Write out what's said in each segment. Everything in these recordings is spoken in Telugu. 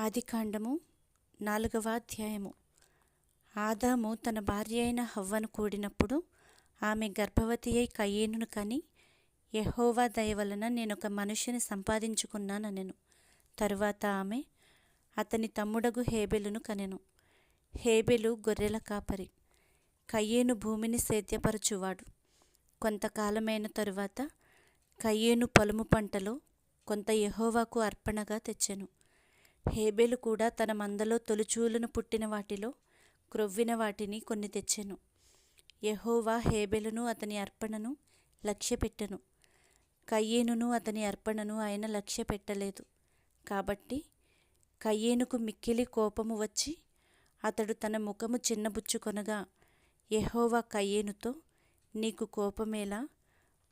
ఆదికాండము నాలుగవ అధ్యాయము. ఆదాము తన భార్య అయిన హవ్వను కూడినప్పుడు ఆమె గర్భవతి అయి కయ్యేనును కని యహోవా దయ వలన నేను ఒక మనిషిని సంపాదించుకున్నాననెను. తరువాత ఆమె అతని తమ్ముడగు హేబెలును కనెను. హేబెలు గొర్రెల కాపరి. కయ్యేను భూమిని సేద్యపరచువాడు. కొంతకాలమైన తరువాత కయ్యేను పొలము పంటలో కొంత యహోవాకు అర్పణగా తెచ్చెను. హేబెలు కూడా తన మందలో తొలిచూలను పుట్టిన వాటిలో క్రొవ్విన వాటిని కొన్ని తెచ్చెను. యెహోవా హేబెలును అతని అర్పణను లక్ష్యపెట్టెను. కయ్యేనును అతని అర్పణను ఆయన లక్ష్య పెట్టలేదు కాబట్టి కయ్యేనుకు మిక్కిలి కోపము వచ్చి అతడు తన ముఖము చిన్నబుచ్చుకొనగా యహోవా కయ్యేనుతో నీకు కోపమేలా?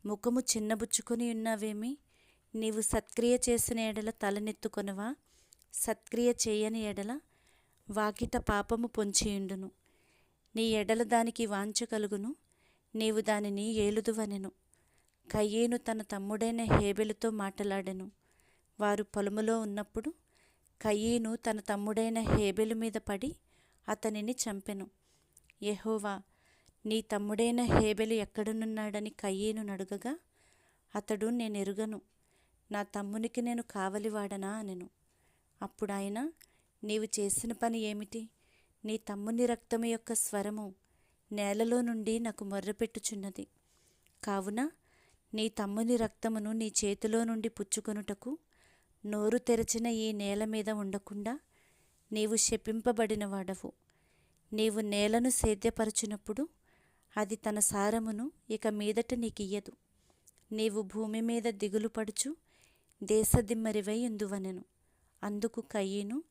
ముఖము చిన్నబుచ్చుకొని ఉన్నావేమి? నీవు సత్క్రియ చేసిన ఎడల తలనెత్తుకొనవా? సత్క్రియ చేయని ఎడల వాకిట పాపము పొంచియుండును. నీ ఎడల దానికి వాంఛ కలుగును నీవు దానిని ఏలుదువనెను. కయ్యేను తన తమ్ముడైన హేబెలుతో మాటలాడెను. వారు పొలములో ఉన్నప్పుడు కయ్యేను తన తమ్ముడైన హేబెలు మీద పడి అతనిని చంపెను. యహోవా నీ తమ్ముడైన హేబెలు ఎక్కడనున్నాడని కయ్యేను నడుగగా అతడు నేనెరుగను. నా తమ్మునికి నేను కావలివాడనా అనెను. అప్పుడు ఆయన నీవు చేసిన పని ఏమిటి? నీ తమ్ముని రక్తము యొక్క స్వరము నేలలో నుండి నాకు మొర్రపెట్టుచున్నది కావున నీ తమ్ముని రక్తమును నీ చేతిలో నుండి పుచ్చుకొనుటకు నోరు తెరచిన ఈ నేల మీద ఉండకుండా నీవు శపింపబడిన వాడవు నీవు నేలను సేద్యపరచినప్పుడు అది తన సారమును ఇక మీదట నీకియ్యదు. నీవు భూమి మీద దిగులు పడుచు దేశదిమ్మరివై ఎందువనెను అందుకు కయ్యను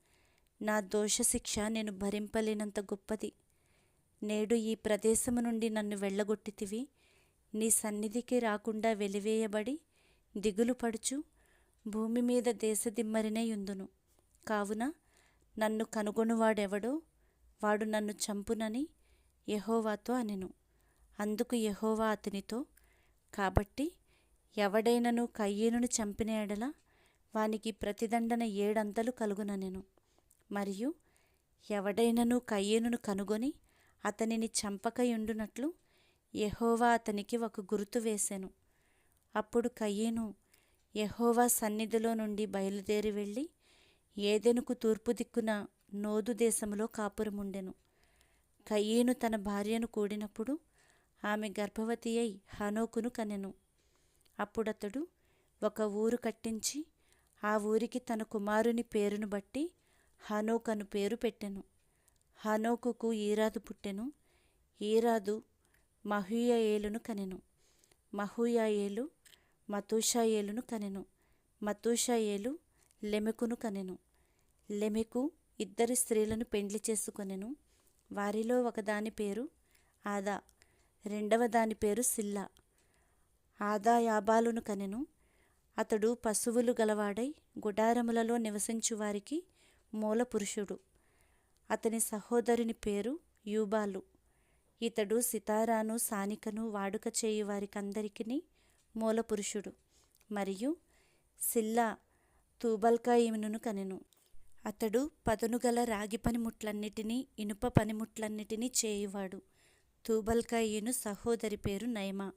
నా దోషశిక్ష నేను భరింపలేనంత గొప్పది. నేడు ఈ ప్రదేశము నుండి నన్ను వెళ్ళగొట్టితివి. నీ సన్నిధికి రాకుండా వెలివేయబడి దిగులు పడుచు భూమి మీద దేశదిమ్మరినే ఉందును కావున నన్ను కనుగొనువాడెవడో వాడు నన్ను చంపునని యహోవాతో అనెను. అందుకు యహోవా అతనితో కాబట్టి ఎవడైనను కయ్యేనును చంపిన ఎడల వానికి ప్రతిదండన ఏడంతలు కలుగుననెను మరియు ఎవడైనను కయ్యేనును కనుగొని అతనిని చంపకయుండునట్లు యెహోవా అతనికి ఒక గుర్తు వేసెను. అప్పుడు కయ్యేను యెహోవా సన్నిధిలో నుండి బయలుదేరి వెళ్ళి ఏదెనుకు తూర్పు దిక్కున నోదు దేశములో కాపురముండెను. కయ్యేను తన భార్యను కూడినప్పుడు ఆమె గర్భవతి అయి హనోకును కనెను. అప్పుడతడు ఒక ఊరు కట్టించి ఆ ఊరికి తన కుమారుని పేరును బట్టి హనోక్ అను పేరు పెట్టెను. హనోకుకు ఈరాదు పుట్టెను. ఈరాదు మహూయాయేలును కనెను. మహూయాయేలు మతూషాయేలును కనెను. మతూషాయేలు లెమెకును కనెను. లెమెకు ఇద్దరి స్త్రీలను పెండ్లి చేసుకొనెను. వారిలో ఒకదాని పేరు ఆదా. రెండవ దాని పేరు సిల్లా. ఆదా యాబాలును కనెను. అతడు పశువులు గలవాడై గుడారములలో నివసించు వారికి మూల పురుషుడు. అతని సహోదరుని పేరు యూబాలు. ఇతడు సితారాను సానికను వాడుక చేయు వారికందరికీ మూల పురుషుడు. మరియు సిల్లా తూబల్కాయిమును కనెను. అతడు పదునుగల రాగి పనిముట్లన్నిటినీ ఇనుప పనిముట్లన్నిటినీ చేయువాడు. తూబల్కాయిను సహోదరి పేరు నయమా.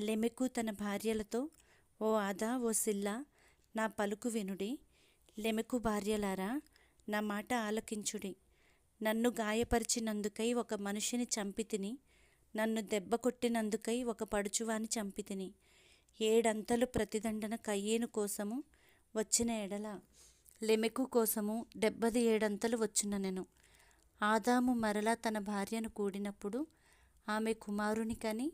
లెమెకు తన భార్యలతో ఓ ఆదా ఓ సిల్లా నా పలుకు వినుడి. లెమెకు భార్యలారా నా మాట ఆలకించుడి. నన్ను గాయపరిచినందుకై ఒక మనిషిని చంపితిని. నన్ను దెబ్బ కొట్టినందుకై ఒక పడుచువాని చంపితిని. ఏడంతలు ప్రతిదండన కయ్యేను కోసము వచ్చిన ఎడల. లెమెకు కోసము డెబ్బది ఏడంతలు వచ్చిన నేను. ఆదాము మరలా తన భార్యను కూడినప్పుడు ఆమె కుమారుని కని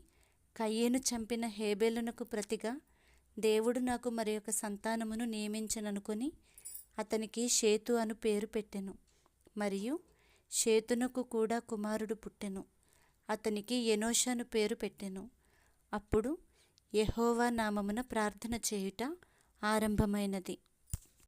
కయ్యేను చంపిన హేబేలునకు ప్రతిగా దేవుడు నాకు మరి ఒక సంతానమును నియమించననుకొని అతనికి షేతు అను పేరు పెట్టెను. మరియు షేతునకు కూడా కుమారుడు పుట్టెను. అతనికి ఎనోషను పేరు పెట్టెను. అప్పుడు యహోవా నామమున ప్రార్థన చేయుట ఆరంభమైనది.